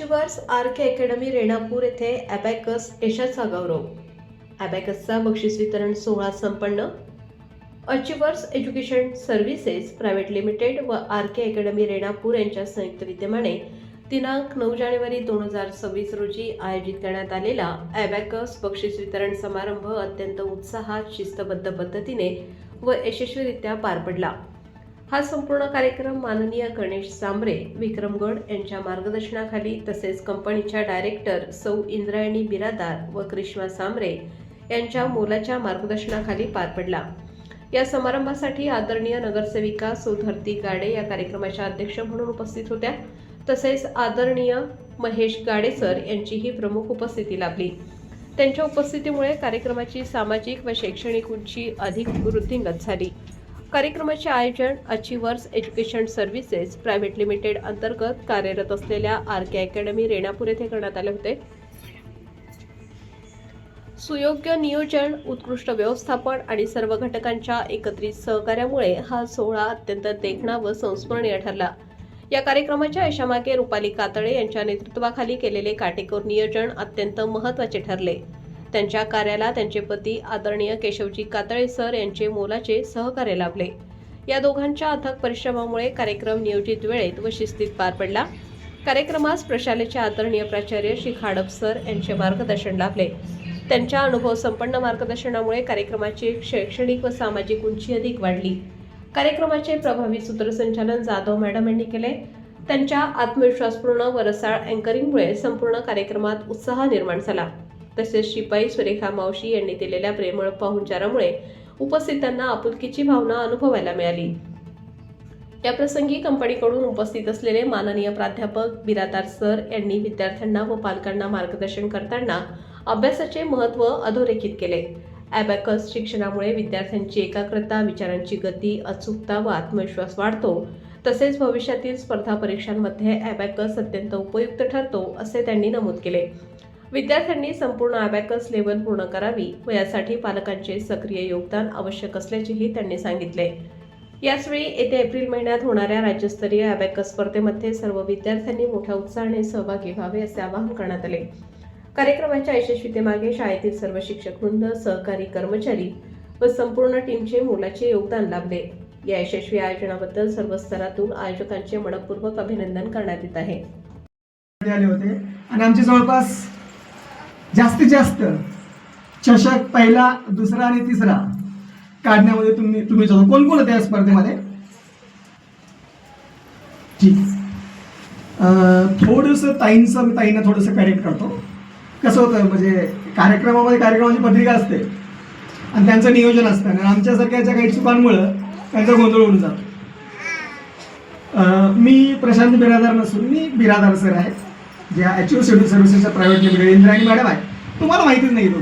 Achievers R K academy Renapur येथे abacus यशाचा गौरव. ॲबॅकसचा बक्षीस वितरण सोहळा संपन्न. Achievers education services private limited व आर के अकॅडमी रेणापूर यांच्या संयुक्त विद्यमाने दिनांक नऊ जानेवारी दोन हजार सव्वीस रोजी आयोजित करण्यात आलेला ॲबॅकस बक्षीस वितरण समारंभ अत्यंत उत्साहात शिस्तबद्ध पद्धतीने व यशस्वीरित्या पार पडला. हा संपूर्ण कार्यक्रम माननीय गणेश सांबरे विक्रमगड यांच्या मार्गदर्शनाखाली तसेच कंपनीच्या डायरेक्टर सौ इंद्रायणी बिरादार व क्रिश्मा सांबरे यांच्या मोलाच्या मार्गदर्शनाखाली पार पडला. या समारंभासाठी आदरणीय नगरसेविका सुधरती गाडे या कार्यक्रमाच्या अध्यक्ष म्हणून उपस्थित होत्या. तसेच आदरणीय महेश गाडे सर यांचीही प्रमुख उपस्थिती लाभली. त्यांच्या उपस्थितीमुळे कार्यक्रमाची सामाजिक व शैक्षणिक उंची अधिक वृद्धिंगत झाली. कार्यक्रमाचे आयोजन achievers education services private limited अंतर्गत कार्यरत असलेल्या आर के अकॅडमी रेणापूर येथे करण्यात आले होते. सुयोग्य नियोजन उत्कृष्ट व्यवस्थापन आणि सर्व घटकांच्या एकत्रित सहकार्यामुळे हा सोहळा अत्यंत देखणा व संस्मरणीय ठरला. या कार्यक्रमाच्या यशामागे रुपाली कातळे यांच्या नेतृत्वाखाली केलेले काटेकोर नियोजन अत्यंत महत्त्वाचे ठरले. त्यांच्या कार्याला त्यांचे पती आदरणीय केशवजी कातळे सर यांचे मोलाचे सहकार्य लाभले. या दोघांच्या अथक परिश्रमामुळे कार्यक्रम नियोजित वेळेत व शिस्तीत पार पडला. कार्यक्रमास प्रशालेचे आदरणीय प्राचार्य श्री खाडप सर यांचे मार्गदर्शन लाभले. त्यांच्या अनुभव संपन्न मार्गदर्शनामुळे कार्यक्रमाची शैक्षणिक व सामाजिक उंची अधिक वाढली. कार्यक्रमाचे प्रभावी सूत्रसंचालन जाधव मॅडम यांनी केले. त्यांच्या आत्मविश्वासपूर्ण व रसाळ अँकरिंगमुळे संपूर्ण कार्यक्रमात उत्साह निर्माण झाला. तसेच शिपाई सुरेखा मावशी यांनी दिलेल्या प्रेमळ पाहुणचारामुळे उपस्थितांना आपुलकीची भावना अनुभवायला मिळाली. या प्रसंगी कंपनीकडून उपस्थित असलेले माननीय प्राध्यापक बिरादार सर यांनी विद्यार्थ्यांना व पालकांना मार्गदर्शन करताना अभ्यासाचे महत्त्व अधोरेखित केले. ॲबॅकस शिक्षणामुळे विद्यार्थ्यांची एकाग्रता विचारांची गती अचूकता व आत्मविश्वास वाढतो. तसेच भविष्यातील स्पर्धा परीक्षांमध्ये ॲबॅकस अत्यंत उपयुक्त ठरतो असे त्यांनी नमूद केले. विद्यार्थ्यांनी संपूर्ण अबॅकस लेवल पूर्ण करावी व यासाठी पालकांचे सक्रिय योगदान आवश्यक असल्याचेही त्यांनी सांगितले. याचवेळी येत्या एप्रिल महिन्यात होणाऱ्या राज्यस्तरीय अबॅकस स्पर्धेमध्ये सर्व विद्यार्थ्यांनी मोठ्या उत्साहाने सहभागी व्हावे असे आवाहन करण्यात आले. कार्यक्रमाच्या यशस्वीतेमागे शाळेतील सर्व शिक्षक वृंद सहकारी कर्मचारी व संपूर्ण टीमचे मोलाचे योगदान लाभले. या यशस्वी आयोजनाबद्दल सर्व स्तरातून आयोजकांचे मनपूर्वक अभिनंदन करण्यात येत आहे. आले होते. आणि आमचे जवळपास जास्तीत जास्त चषक पहिला दुसरा आणि तिसरा काढण्यामध्ये तुम्ही तुम्ही होता कोण कोण होते या स्पर्धेमध्ये? ठीक. थोडंसं ताईंचं मी ताईंना थोडंसं करेक्ट करतो. कसं होतं म्हणजे कार्यक्रमामध्ये कार्यक्रमाची पत्रिका असते. आणि त्यांचं नियोजन असतं. आणि आमच्यासारख्याच्या काही चुकांमुळं त्यांचा गोंधळ होऊन जातो. मी प्रशांत बिरादार नसून मी बिरादार सर आहे. जे ॲच्युअल सिव्हिल सर्व्हिसेसच्या प्रायव्हेट लिमिटेड इंद्रायणी मॅडम आहे तुम्हाला माहितीच नाही येतो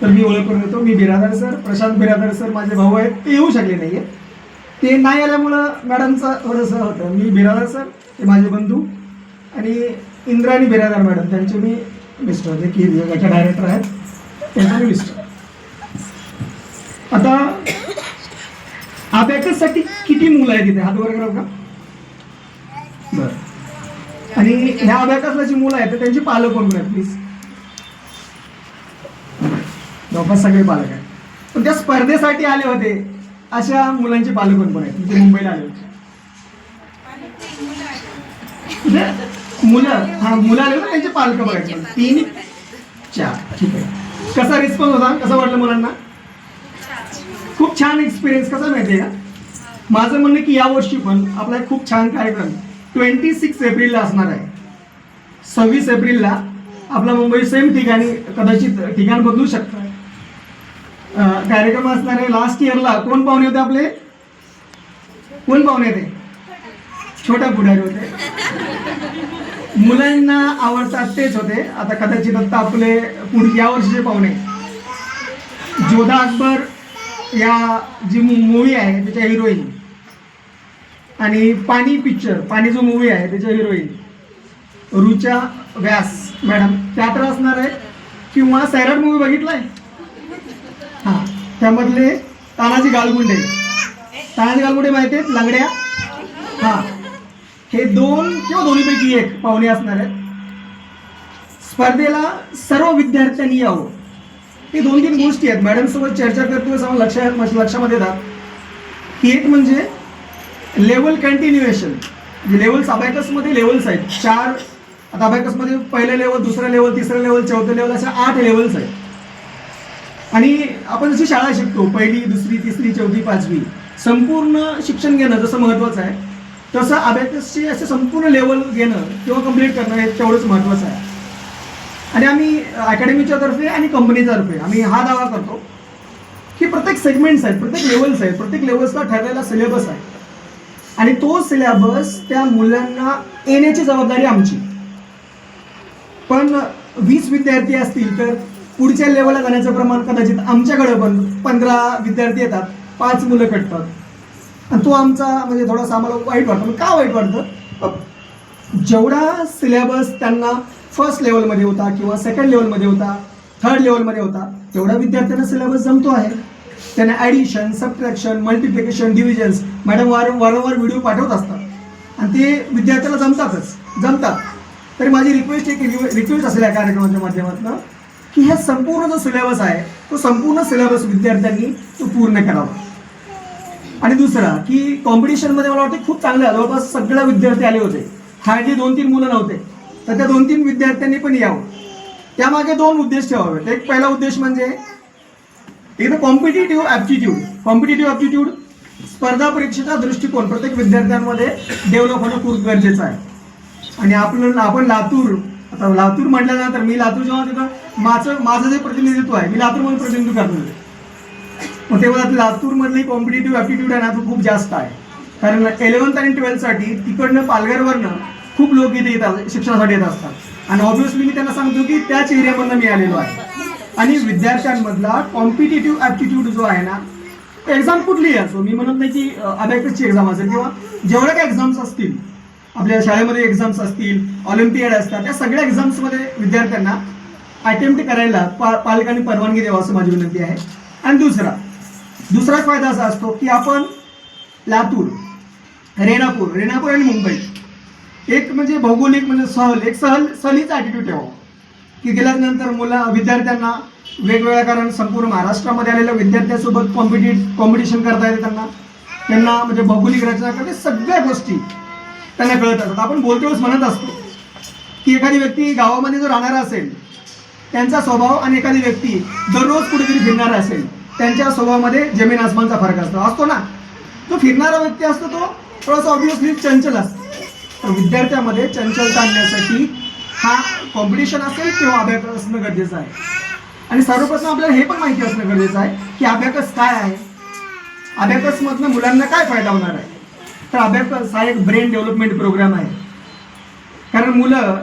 तर मी ओळख करून देतो. मी बिरादार सर प्रशांत बिरादर सर माझे भाऊ आहेत. ते येऊ शकले नाही ते नाही आल्यामुळं मॅडमचं थोडंसं होतं. मी बिरादार सर ते माझे बंधू आणि इंद्रायणी बिरादार मॅडम त्यांचे मी मिस्टर जे की याच्या डायरेक्टर आहेत. त्यांचे मी मिस्टर आता अभ्यासासाठी किती मुलं आहेत तिथे हात वर कराल का आणि ह्या अबॅकसला जी मुलं आहेत तर त्यांची पालक कोण आहेत प्लीज जवळपास सगळे पालक आहेत. पण त्या स्पर्धेसाठी आले होते अशा मुलांचे पालक कोण कोण आहेत? जे मुंबईला आले होते. म्हणजे मुलं हा मुलं आले होते त्यांचे पालक बघायचे. तीन चार ठीक आहे. कसा रिस्पॉन्स होता? कसं वाटलं मुलांना? खूप छान एक्सपिरियन्स कसा माहिती आहे का माझं म्हणणं की यावर्षी पण आपला एक खूप छान कार्यक्रम ट्वेंटी सिक्स एप्रिलला असणार आहे. सव्वीस एप्रिलला आपला मुंबई सेम ठिकाणी कदाचित ठिकाण बदलू शकतं. कार्यक्रम असणार आहे लास्ट इयरला कोण पाहुणे होते आपले? कोण पाहुणे होते? छोट्या पुढारी होते. मुलांना आवडतात तेच होते. आता कदाचित आता आपले पुढ या वर्षीचे पाहुणे. जोधा अकबर या जी मूवी आहे त्याच्या हिरोईन आणि पाणी पिक्चर पाणी जो मूवी आहे त्याच्या हिरोईन रुचा व्यास. मॅडम त्यात असणार आहे किंवा सैराट मूवी बघितलाय? हां त्यामधले तानाजी गालगुंडे. तानाजी गालगुंडे माहिती आहेत? लंगड्या? हां. हे दोन किंवा दोन्हीपैकी एक पाहुणे असणार आहेत. स्पर्धेला सर्व विद्यार्थ्यांनी यावं. हे दोन तीन गोष्टी आहेत. मॅडम सोबत चर्चा करतोय समोर लक्षात लक्षामध्ये येतात की एक म्हणजे लेवल कंटिन्युएशन. म्हणजे लेवल्स अबॅकसमध्ये लेवल्स आहेत. चार आता अबायकसमध्ये पहिलं लेवल दुसरं लेवल तिसरं लेवल चौथं लेवल अशा आठ लेवल्स आहेत. आणि आपण जशी शाळा शिकतो पहिली दुसरी तिसरी चौथी पाचवी संपूर्ण शिक्षण घेणं जसं महत्त्वाचं आहे तसं अबॅकसची असे संपूर्ण लेवल घेणं किंवा कंप्लीट करणं हे तेवढंच महत्त्वाचं आहे. आणि आम्ही अकॅडमीच्या तर्फे आणि कंपनीतर्फे आम्ही हा दावा करतो की प्रत्येक सेगमेंट्स आहेत प्रत्येक लेवल्स आहेत प्रत्येक लेवल्सला ठरलेला सिलेबस आहे. आणि तो सिलेबस त्या मुलांना येण्याची जबाबदारी आमची. पण वीस विद्यार्थी असतील तर पुढच्या लेवलला जाण्याचं प्रमाण कदाचित आमच्याकडे पण पंधरा विद्यार्थी येतात पाच मुलं कटतात. आणि तो आमचा म्हणजे थोडासा आम्हाला वाईट वाटतो. का वाईट वाटतं? जेवढा सिलेबस त्यांना फर्स्ट लेवलमध्ये होता किंवा सेकंड लेवलमध्ये होता थर्ड लेवलमध्ये होता तेवढा विद्यार्थ्यांना सिलेबस जमतो आहे. त्यांना addition subtraction multiplication divisions madam वार वारंवार व्हिडिओ पाठवत असतात. आणि ते विद्यार्थ्याला जमतातच. जमतात. तर माझी रिक्वेस्ट एक रिक्वेस्ट असेल या कार्यक्रमाच्या माध्यमातून की हे संपूर्ण जो सिलेबस आहे तो संपूर्ण सिलेबस विद्यार्थ्यांनी तो पूर्ण करावा. आणि दुसरा की कॉम्पिटिशनमध्ये मला वाटतं खूप चांगलं जवळपास सगळ्या विद्यार्थी आले होते. हार्डली दोन तीन मुलं नव्हते. तर त्या दोन तीन विद्यार्थ्यांनी पण यावं. त्यामागे दोन उद्देश ठेवावेत. एक पहिला उद्देश म्हणजे एकदा कॉम्पिटेटिव्ह ॲप्टिट्यूड कॉम्पिटेटिव्ह ॲप्टिट्यूड स्पर्धा परीक्षेचा दृष्टिकोन प्रत्येक विद्यार्थ्यांमध्ये डेव्हलप होणं खूप गरजेचं आहे. आणि आपण आपण लातूर आता लातूर म्हटल्यानंतर मी लातूर जेव्हा तिथं माझं माझं जे प्रतिनिधित्व आहे मी लातूरमध्ये प्रतिनिधित्व करतो. मग तेव्हा लातूरमधली कॉम्पिटेटिव्ह ॲप्टिट्यूड आहे ना तो खूप जास्त आहे. कारण इलेव्हन्थ आणि ट्वेल्थसाठी तिकडनं पालघरवरनं खूप लोक इथे येतात शिक्षणासाठी येत असतात. आणि ऑब्व्हियसली मी त्यांना सांगतो की त्याच एरियामधनं मी आलेलो आहे. आणि विद्यार्थ्यांमधला कॉम्पिटेटिव्ह ॲप्टिट्यूड जो आहे ना एक्झाम कुठलीही असो मी म्हणत नाही की अबॅकसची एक्झाम असेल किंवा जेवढ्या काय एक्झाम्स असतील आपल्या शाळेमध्ये एक्झाम्स असतील ऑलिम्पियड असतात त्या सगळ्या एक्झाम्समध्ये विद्यार्थ्यांना अटेम्प्ट करायला पा पालकांनी परवानगी द्यावा असं माझी विनंती आहे. आणि दुसरा दुसरा फायदा असा असतो की आपण लातूर रेणापूर रेणापूर आणि मुंबई एक म्हणजे भौगोलिक म्हणजे सहल एक सहल सहलीचा ॲटिट्यूड ठेवावा. ती दिल्यानंतर मुलं विद्यार्थ्यांना वेगवेगळ्या कारण संपूर्ण महाराष्ट्रामध्ये आलेल्या विद्यार्थ्यांसोबत कॉम्पिटि कॉम्पिटिशन करता येते त्यांना. त्यांना म्हणजे भौगोलिक रचना करते सगळ्या गोष्टी त्यांना कळत असतात. आपण बोलते वेळेस म्हणत असतो की एखादी व्यक्ती गावामध्ये जो राहणारा असेल त्यांचा स्वभाव आणि एखादी व्यक्ती दररोज कुठेतरी फिरणारा असेल त्यांच्या स्वभावामध्ये जमीन आसमानचा फरक असतो. असतो ना? जो फिरणारा व्यक्ती असतो तो थोडासा ऑब्विसली चंचल असतो. तर विद्यार्थ्यामध्ये चंचलता आणण्यासाठी हा कॉम्पिटिशन असेल किंवा अभ्यास असणं गरजेचं आहे. आणि सर्वप्रथम आपल्याला हे पण माहिती असणं गरजेचं आहे की अभ्याकस काय आहे? अभ्याकसमधनं मुलांना काय फायदा होणार आहे? तर अभ्याकस हा एक ब्रेन डेव्हलपमेंट प्रोग्राम आहे. कारण मुलं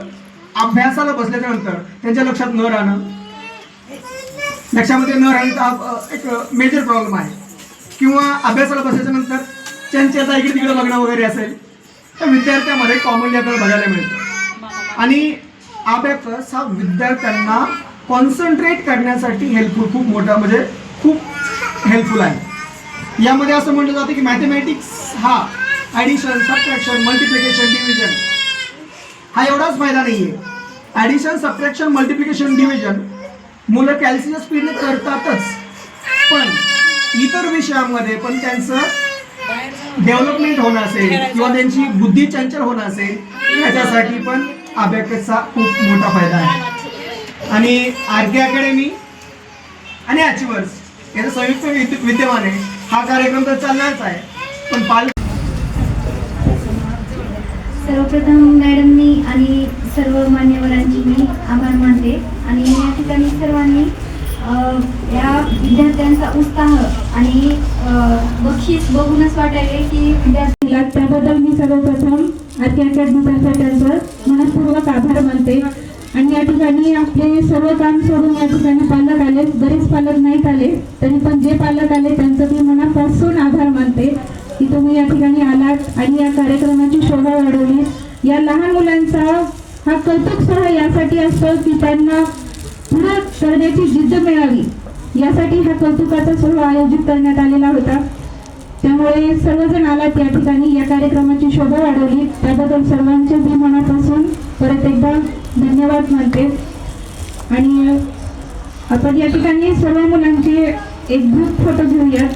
अभ्यासाला बसल्याच्या नंतर त्यांच्या लक्षात न राहणं लक्षामध्ये न राहण्याचा एक मेजर प्रॉब्लेम आहे. किंवा अभ्यासाला बसल्याच्या नंतर चंचलता इकडे तिकडे बघणं वगैरे असेल तर विद्यार्थ्यामध्ये कॉमनली आपल्याला बघायला मिळतं. आणि अभ्यास हा विद्यार्थ्यांना कॉन्सन्ट्रेट करण्यासाठी हेल्पफुल खूप मोठा म्हणजे खूप हेल्पफुल आहे. यामध्ये असं म्हटलं जातं की मॅथमॅटिक्स हा ॲडिशन सबट्रॅक्शन मल्टिप्लिकेशन डिव्हिजन हा एवढाच फायदा नाही आहे ॲडिशन सबट्रॅक्शन मल्टिप्लिकेशन डिव्हिजन मुलं कॅल्शियम स्पीडने करतातच. पण इतर विषयांमध्ये पण त्यांचं डेव्हलपमेंट होणं असेल किंवा त्यांची बुद्धी चंचल होणं असेल याच्यासाठी पण अभ्याकसचा खूप मोठा फायदा आहे. आणि आर के अकॅडमी आणि अचिवर्स याचं संयुक्त विद्य- विद्यमान आहे हा कार्यक्रम तर चालणारच आहे. पण पाल सर्वप्रथम मॅडमनी आणि सर्व मान्यवरांची मी आभार मानते. आणि या ठिकाणी सर्वांनी या विद्यार्थ्यांचा उत्साह आणि बक्षीस बघूनच वाटायले की विद्यार्थी त्याबद्दल मी सर्वप्रथम आरती अकॅडमीतर्फे त्यांचं मनपूर्वक आभार मानते. आणि या ठिकाणी आपले सर्व काम सोडून या ठिकाणी पालक आले. बरेच पालक नाहीत आले तरी पण जे पालक आले त्यांचं मी मनापासून आभार मानते की तुम्ही या ठिकाणी आलात आणि या कार्यक्रमाची शोभा वाढवली. या लहान मुलांचा हा कौतुक सह यासाठी असतो की त्यांना पुढे करण्याची जिद्द मिळावी. यासाठी हा कौतुकाचा सोहळा आयोजित करण्यात आलेला होता. त्यामुळे सर्वजण आलात या ठिकाणी. या कार्यक्रमाची शोभा वाढवली. त्याबद्दल सर्वांचे मी मनापासून परत एकदा धन्यवाद मानते. आणि आपण या ठिकाणी सर्व मुलांचे एक फोटो घेऊयात.